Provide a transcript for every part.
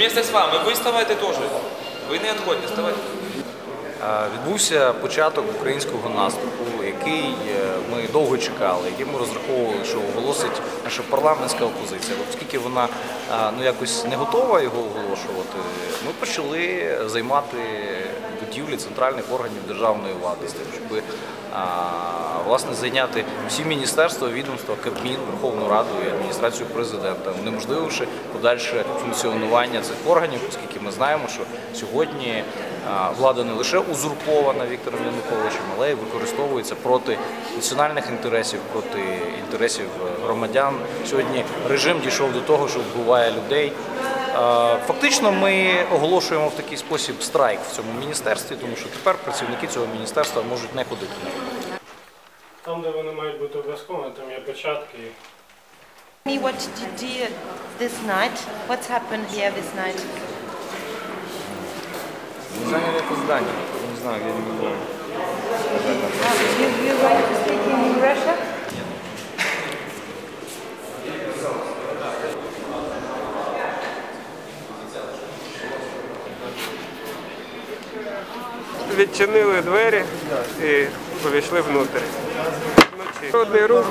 Вместе з вами, ви ставайте теж. Ви не відходьте, ставайте. Відбувся початок українського наступу, який е, ми довго чекали, який ми розраховували, що оголосить наша парламентська опозиція. Оскільки вона ну якось не готова його оголошувати, ми почали займати будівлі центральних органів державної влади щоб власне зайняти всі міністерства, відомства, Кабмін, Верховну Раду і адміністрацію президента, унеможлививши подальше функціонування цих органів, оскільки ми знаємо, що сьогодні влада не лише узурпована Віктором Януковичем, але й використовується проти національних інтересів, проти інтересів е, громадян. Сьогодні режим дійшов до того, що вбиває людей. Фактично, ми оголошуємо в такий спосіб страйк в цьому міністерстві, тому що тепер працівники цього міністерства можуть не ходити. Там, де вони мають бути обов'язково, там є печатки. me what you did this night. What's happened here this night? Заняли это здание. Не знаю, где не было. You, to in Russia? відчинили двері і увійшли внутрі. Народний рух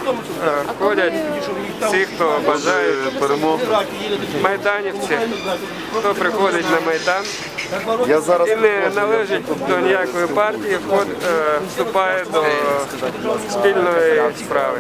е, ходять всі, хто бажає перемоги. Майданівці, хто приходить на Майдан і не належить до ніякої партії, е, вступає до спільної справи.